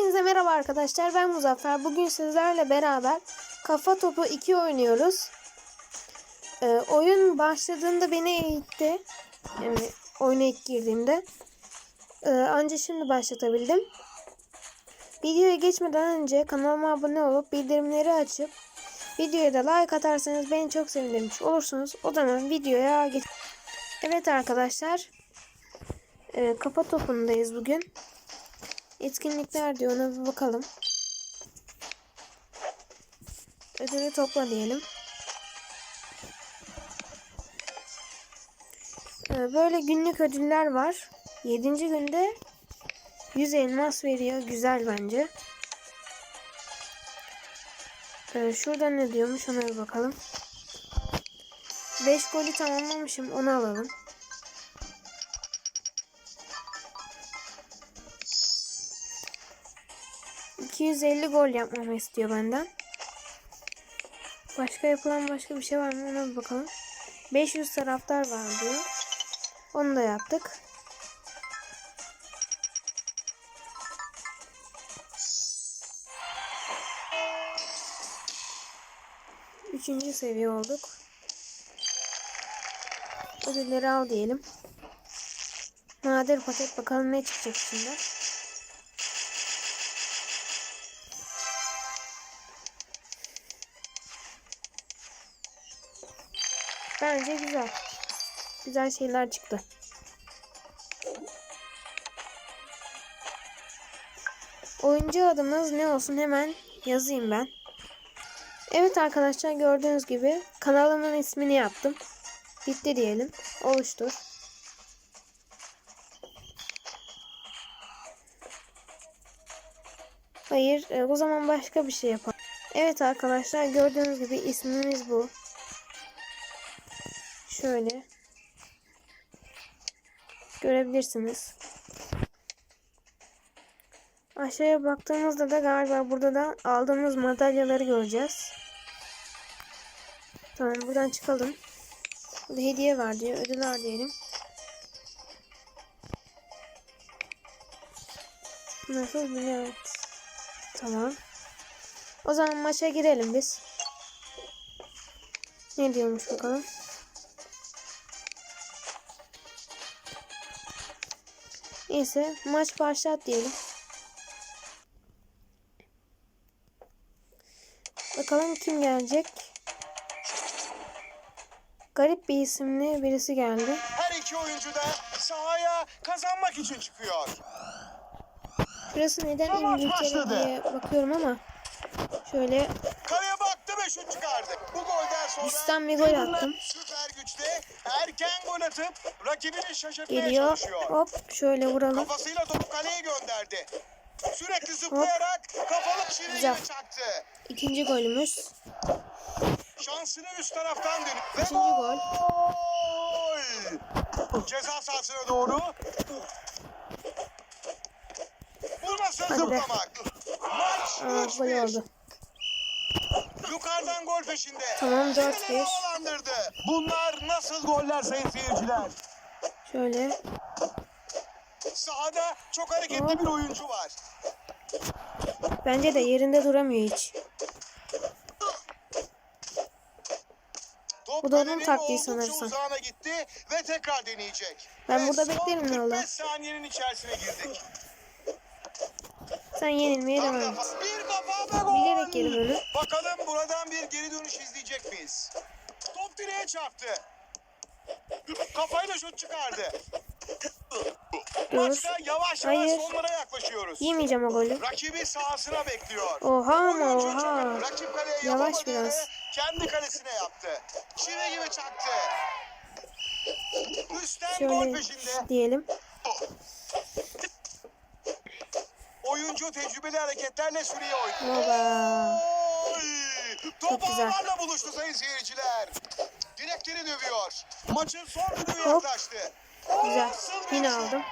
Hepinize merhaba arkadaşlar. Ben Muzaffer. Bugün sizlerle beraber Kafa Topu 2 oynuyoruz. Ee, oyun başladığında beni eğitti. Yani oyuna ilk girdiğimde. Ee, anca şimdi başlatabildim. Videoya geçmeden önce kanalıma abone olup bildirimleri açıp videoya da like atarsanız beni çok sevindirmiş olursunuz. O zaman videoya geç. Evet arkadaşlar. Ee, kafa topundayız bugün. Etkinlikler diyor ona bir bakalım. Ödülü topla diyelim. Ee, Böyle günlük ödüller var. 7. günde 100 elmas veriyor. Güzel bence. Ee, Şurada ne diyormuş ona bir bakalım. 5 golü tamamlamışım. Onu alalım. ...250 gol yapmamı istiyor benden. Başka yapılan başka bir şey var mı ona bir bakalım. 500 taraftar var diyor. Onu da yaptık. Üçüncü seviye olduk. Ödülleri al diyelim. Nadir paket bakalım ne çıkacak içinden. Bence güzel. Güzel şeyler çıktı. Oyuncu adımız ne olsun hemen yazayım ben. Evet arkadaşlar gördüğünüz gibi kanalımın ismini yaptım. Bitti diyelim. Oluştur. Hayır e, o zaman başka bir şey yapalım. Evet arkadaşlar gördüğünüz gibi ismimiz bu. Şöyle. Görebilirsiniz. Aşağıya baktığımızda da galiba burada da aldığımız madalyaları göreceğiz. Tamam buradan çıkalım. Burada hediye var diyor. Ödül var diyelim. Nasıl biliyor? Tamam. O zaman maça girelim biz. Ne diyormuş bakalım. Neyse maç başlat diyelim. Bakalım kim gelecek. Garip bir isimli birisi geldi. Her iki oyuncu da sahaya kazanmak için çıkıyor. Şurası neden İngiltere diye bakıyorum ama şöyle Kaleye baktı ve şut çıkardı. Bu golden sonra bir gol attım. süper güçte erken gol atıp rakibini şaşırtmaya Geliyor. çalışıyor. Hop şöyle vuralım. Kafasıyla topu kaleye gönderdi. Sürekli zıplayarak Güzel. gibi çaktı. İkinci golümüz. Şansını üst taraftan dönüp ve Üçüncü gol. gol. Ceza sahasına doğru. Bu nasıl Hadi be. zıplamak? Maç Aa, 3-1. gol oldu. Yukarıdan gol peşinde. Tamam, Kendini bir. havalandırdı. Bunlar nasıl goller sayın seyirciler? Şöyle. Sahada çok hareketli bir oyuncu var. Bence de yerinde duramıyor hiç. Top Bu da onun taktiği sanırsam. gitti ve tekrar deneyecek. Ben Ve burada beklerim 45 valla. saniyenin içerisine girdik. Sen yenilmeye devam et. Bilerek yedim onu. Bakalım buradan bir geri dönüş izleyecek miyiz? Top direğe çarptı. Kafayla şut çıkardı. Maçta yavaş yavaş Hayır. sonlara yaklaşıyoruz. Yemeyeceğim o golü. Rakibi sahasına bekliyor. Oha ama Oyuncu oha. çok- Rakip kaleye Yavaş yapamadığını biraz. kendi kalesine yaptı. Çivi gibi çaktı. Üstten gol Şöyle peşinde. diyelim. Oyuncu tecrübeli hareketlerle süreyi oynuyor. Oba. Oy! Top Çok güzel. ağlarla buluştu sayın seyirciler. Direkleri dövüyor. Maçın son düdüğü yaklaştı. Güzel. Yine aldım.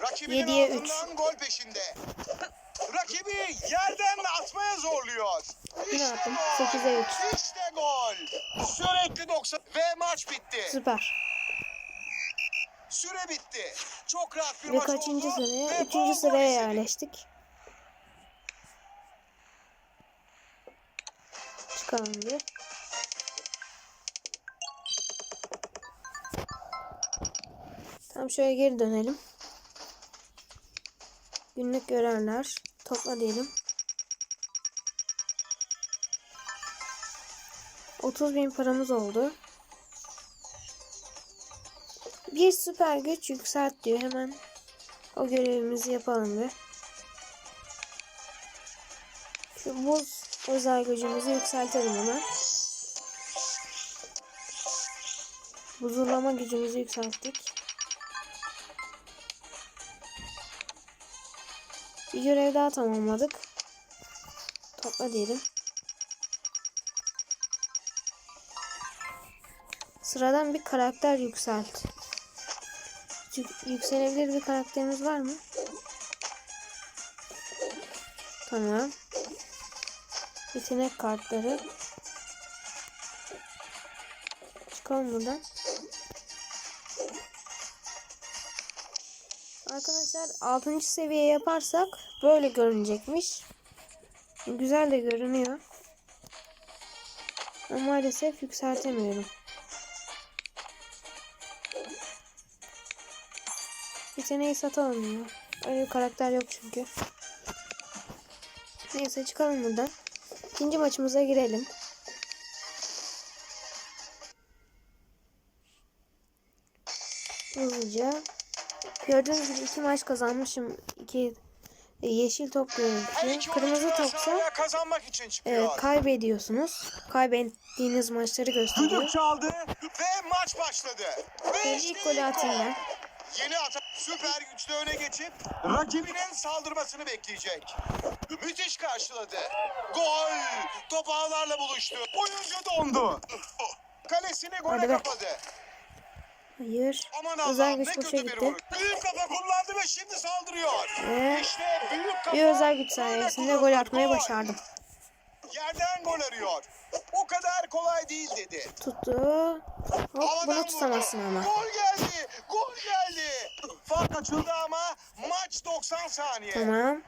Rakibinin Yediye altından gol peşinde. Rakibi yerden atmaya zorluyor. Yine İşte attım. gol. 8'e 3. İşte gol. Sürekli 90 ve maç bitti. Süper. Süre bitti. Çok rahat bir Ve maç kaçıncı oldu. sıraya? ve Üçüncü sıraya yerleştik. Çıkalım bir. Tamam şöyle geri dönelim. Günlük görevler. Topla diyelim. 30 bin paramız oldu. Bir süper güç yükselt diyor. Hemen o görevimizi yapalım bir. Şu buz özel gücümüzü yükseltelim hemen. Buzulama gücümüzü yükselttik. Bir görev daha tamamladık. Topla diyelim. Sıradan bir karakter yükselt. Yük- yükselebilir bir karakterimiz var mı? Tamam. Yetenek kartları. Çıkalım buradan. Arkadaşlar 6. seviye yaparsak böyle görünecekmiş. Güzel de görünüyor. Ama maalesef yükseltemiyorum. Yeteneği satalım ya. Öyle bir karakter yok çünkü. Neyse çıkalım buradan. İkinci maçımıza girelim. Hızlıca. Gördüğünüz gibi iki maç kazanmışım. İki e, yeşil top Her görüntü. iki Kırmızı topsa kazanmak için e, kaybediyorsunuz. Kaybettiğiniz maçları gösteriyor. Düdük çaldı ve maç başladı. Ve ilk golü atayım ben. Yeni atak süper güçle öne geçip rakibinin saldırmasını bekleyecek. Müthiş karşıladı. Gol! Top ağlarla buluştu. Oyuncu dondu. Kalesini gole kapadı. Hayır. Aman Özel güç boşa bir gitti. Büyük kafa kullandı ve şimdi saldırıyor. Ve İşte büyük kafa. bir özel güç sayesinde gol atmayı Gol. başardım. Yerden gol arıyor. O kadar kolay değil dedi. Tuttu. Hop Havadan bunu vurdu. tutamazsın ama. Gol geldi. Gol geldi. Fark açıldı ama maç 90 saniye. Tamam.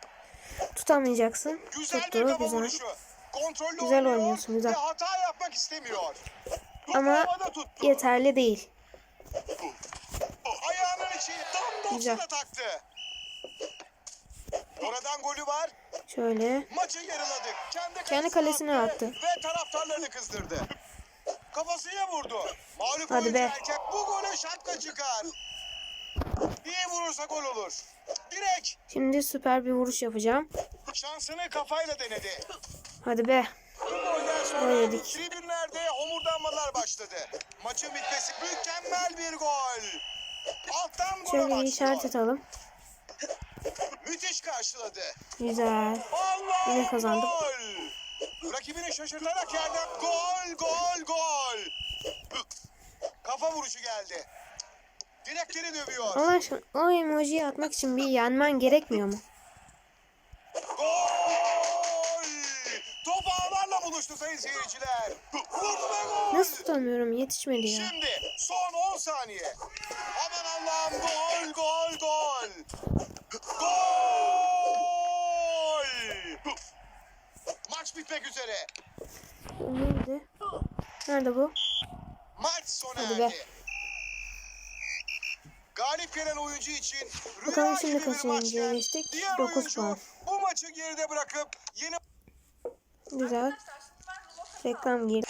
Tutamayacaksın. Güzel bir Tuttu. kafa Güzel. vuruşu. Kontrollü Güzel oynuyor oynuyorsun, güzel. Ve hata yapmak istemiyor. Topu Ama. Yeterli değil. Ayağının içi tam Güzel. 90'a taktı. Oradan golü var. Şöyle. Maçı yarıladık. Kendi, Kendi kalesine attı. Ve taraftarlarını kızdırdı. Kafasıya vurdu. Mağlup Hadi be. erkek bu gole şapka çıkar. İyi vurursa gol olur. Direkt Şimdi süper bir vuruş yapacağım. şansını kafayla denedi. Hadi be. Bu golden sonra tribünlerde homurdanmalar başladı. Maçın bitmesi mükemmel bir gol. Alttan gole Şöyle başlıyor. işaret atalım. Müthiş karşıladı. Güzel. Allah Yine kazandık. Gol. Rakibini şaşırtarak yerden gol gol gol. Kafa vuruşu geldi. Direkleri dövüyor. Allah aşkına o emojiyi atmak için bir yenmen gerekmiyor mu? Gol! Top buluştu sayın seyirciler. Vurdu ve gol. Nasıl tutamıyorum? Yetişmedi ya. Şimdi son 10 saniye. Aman Allah'ım gol gol gol. Gol! Maç bitmek üzere. Neydi? Nerede bu? Maç sona Hadi be. erdi. Galip gelen oyuncu için Bakalım rüya şimdi gibi bir kaçıncıya maçken geçtik? diğer Dokuz oyuncu puan. bu maçı geride bırakıp yeni Güzel. Reklam girdi.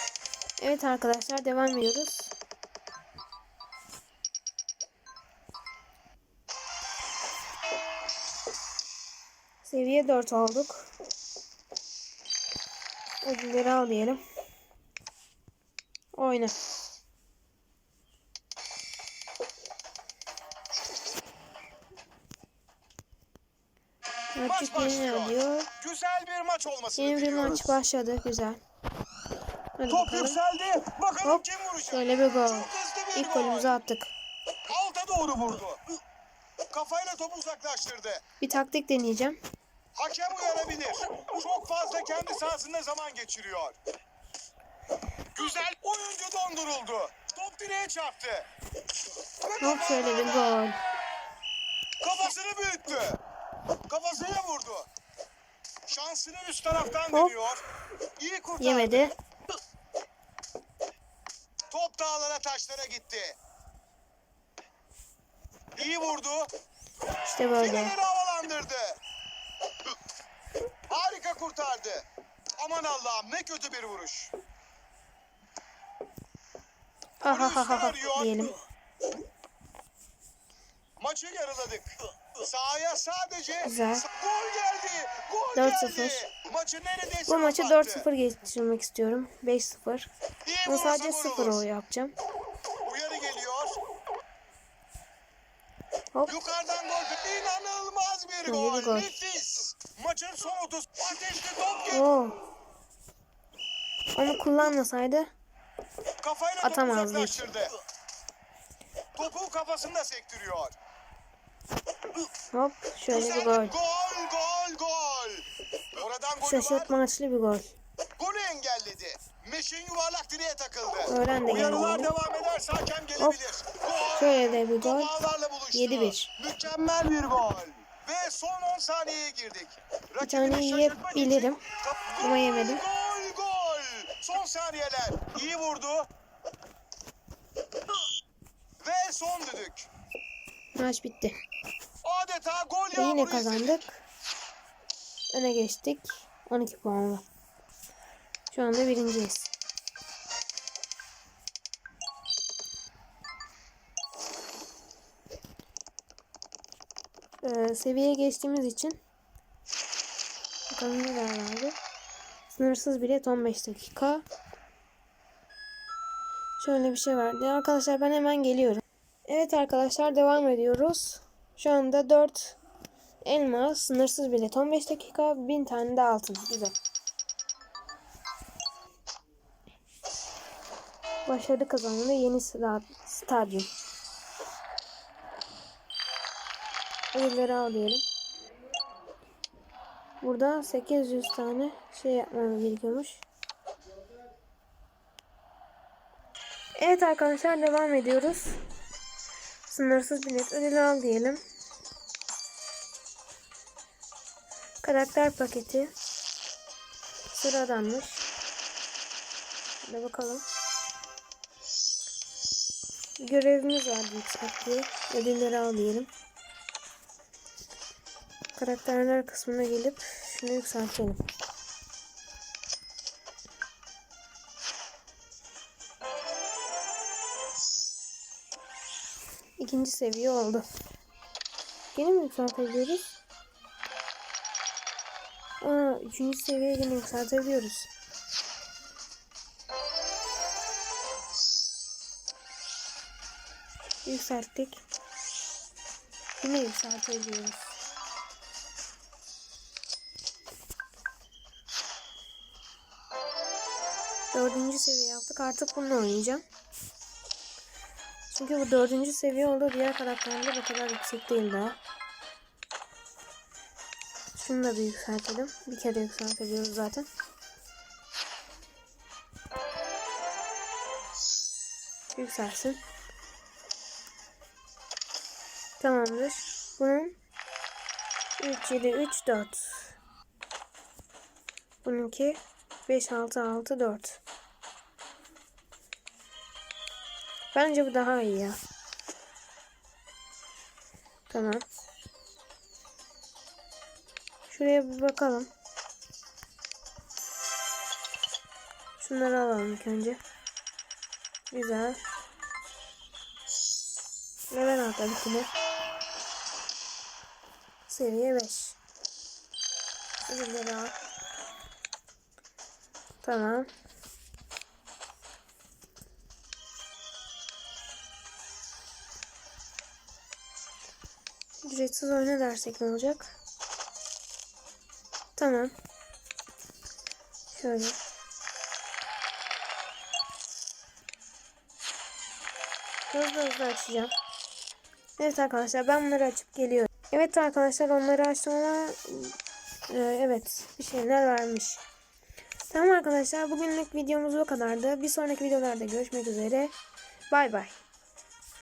Evet arkadaşlar devam ediyoruz. Seviye 4 olduk. Ödülleri al diyelim. Oyna. maç Rakip yeni diyor. Güzel bir maç olmasını Yeni bir maç başladı. Güzel. Hadi Top bakalım. yükseldi. Bakalım Hop. kim vuracak. Şöyle bir gol. Bir İlk gol. golümüzü attık. Alta doğru vurdu. Kafayla topu uzaklaştırdı. Bir taktik deneyeceğim. Hakem uyarabilir. Çok fazla kendi sahasında zaman geçiriyor. Güzel oyuncu donduruldu. Top Direğe çarptı. Hop şöyle bir gol. Kafasını büyüttü. Kafasıyla vurdu. Şansını üst taraftan Hop. deniyor. İyi kurtardı. Yemedi. Top dağlara taşlara gitti. İyi vurdu. İşte böyle. Fileleri havalandırdı. Harika kurtardı. Aman Allah'ım ne kötü bir vuruş. Ha ha ha ha diyelim. Maçı yarıladık. Sahaya sadece Güzel. gol geldi. Gol 4-0. geldi. Maçı neredeyse Bu maçı kapattı. 4-0 geçirmek istiyorum. 5-0. İyi Ama sadece gol 0 olur. yapacağım. Uyarı geliyor. Hop. Yukarıdan gol. İnanılmaz bir gol. bir gol. Nefis. Maçın son 30. Ateşli top geldi. Oo. Onu kullanmasaydı Kafayla Atamazdı. Topu kafasında sektiriyor. Hop şöyle bir gol. Gol, gol, gol. Oradan golü. Şaşırtmaçlı bir gol. Golü engelledi. Meşin yuvarlak direğe takıldı. Öğren de Uyarılar devam ederse hakem gelebilir. Gol. Şöyle de bir gol. Topağlarla buluştu. 7-1. Mükemmel bir gol. Ve son 10 saniyeye girdik. Bir tane yiyebilirim. Ama yemedim. Gol gol. Son saniyeler. İyi vurdu. Ve son düdük. Maç bitti. Adeta gol Ve yine kazandık. Öne geçtik. 12 puanla. Şu anda birinciyiz. Ee, seviye geçtiğimiz için bakalım ne vardı. Sınırsız bilet 15 dakika. Şöyle bir şey vardı. Arkadaşlar ben hemen geliyorum. Evet arkadaşlar devam ediyoruz. Şu anda 4 elma, sınırsız bilet 15 dakika, 1000 tane de altın. Güzel. Başarı kazanımı yeni sta- stadyum. Ödülleri al diyelim. Burada 800 tane şey yapmamız gerekiyormuş. Evet arkadaşlar devam ediyoruz. Sınırsız bilet ödülü al diyelim. Karakter paketi. Sıradanmış. Hadi bakalım. Görevimiz var yükselttiği. Ödülleri al diyelim. Karakterler kısmına gelip şunu yükseltelim. İkinci seviye oldu. Yine mi yükseltebiliyoruz? Aa, üçüncü seviyeye yine yükseltebiliyoruz. Yükselttik. Yine yükseltebiliyoruz. Dördüncü seviye yaptık. Artık bununla oynayacağım. Çünkü bu dördüncü seviye oldu. Diğer karakterler bu kadar yüksek değil daha. Şunu da bir yükseltelim. Bir kere yükseltebiliyoruz zaten. Yükselsin. Tamamdır. Bunun 3, 7, 3, 4. Bununki 5, 6, 6, 4. Bence bu daha iyi ya. Tamam. Şuraya bir bakalım. Şunları alalım ilk önce. Güzel. Level atladık yine. Seviye 5. Ödülleri al. Tamam. Ücretsiz oyna dersek ne olacak? Tamam. Şöyle. Hızlı hızlı açacağım. Evet arkadaşlar ben bunları açıp geliyorum. Evet arkadaşlar onları açtım ama e, evet bir şeyler vermiş. Tamam arkadaşlar bugünlük videomuz bu kadardı. Bir sonraki videolarda görüşmek üzere. Bay bay.